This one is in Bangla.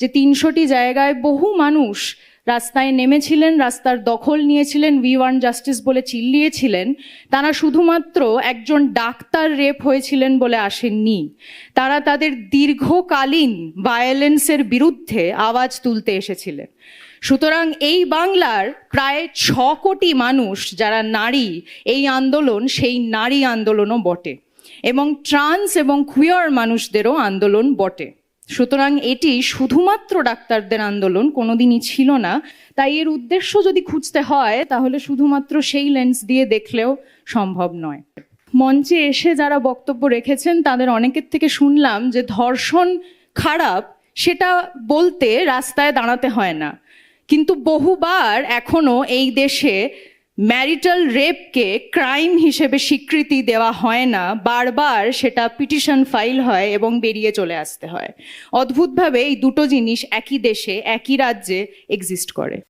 যে তিনশোটি জায়গায় বহু মানুষ রাস্তায় নেমেছিলেন, রাস্তার দখল নিয়েছিলেন উই ওয়ান জাস্টিস বলে চিল্লিয়েছিলেন। তারা শুধুমাত্র একজন ডাক্তার রেপ হয়েছিলেন বলে আসেননি। তারা তাদের দীর্ঘকালীন ভায়োলেন্সের বিরুদ্ধে আওয়াজ তুলতে এসেছিলেন। সুতরাং এই বাংলার প্রায় ছ কোটি মানুষ যারা নারী, এই আন্দোলন, সেই নারী আন্দোলনও বটে। এবং ট্রান্স এবং কুইয়ার মানুষদেরও আন্দোলন বটে। সুতরাং এটি শুধুমাত্র ডাক্তারদের আন্দোলন, কোনোদিনই ছিল না। তাই এর উদ্দেশ্য যদি খুঁজতে হয়, তাহলে শুধুমাত্র সেই লেন্স দিয়ে দেখলেও সম্ভব নয়। মঞ্চে এসে যারা বক্তব্য রেখেছেন, তাদের অনেকের থেকে শুনলাম যে ধর্ষণ খারাপ, সেটা বলতে রাস্তায় দাঁড়াতে হয় না। কিন্তু বহুবার এখনও এই দেশে ম্যারিটাল রেপকে ক্রাইম হিসেবে স্বীকৃতি দেওয়া হয় না, বারবার সেটা পিটিশন ফাইল হয় এবং বেরিয়ে চলে আসতে হয়। অদ্ভুতভাবে এই দুটো জিনিস একই দেশে, একই রাজ্যে এক্সিস্ট করে।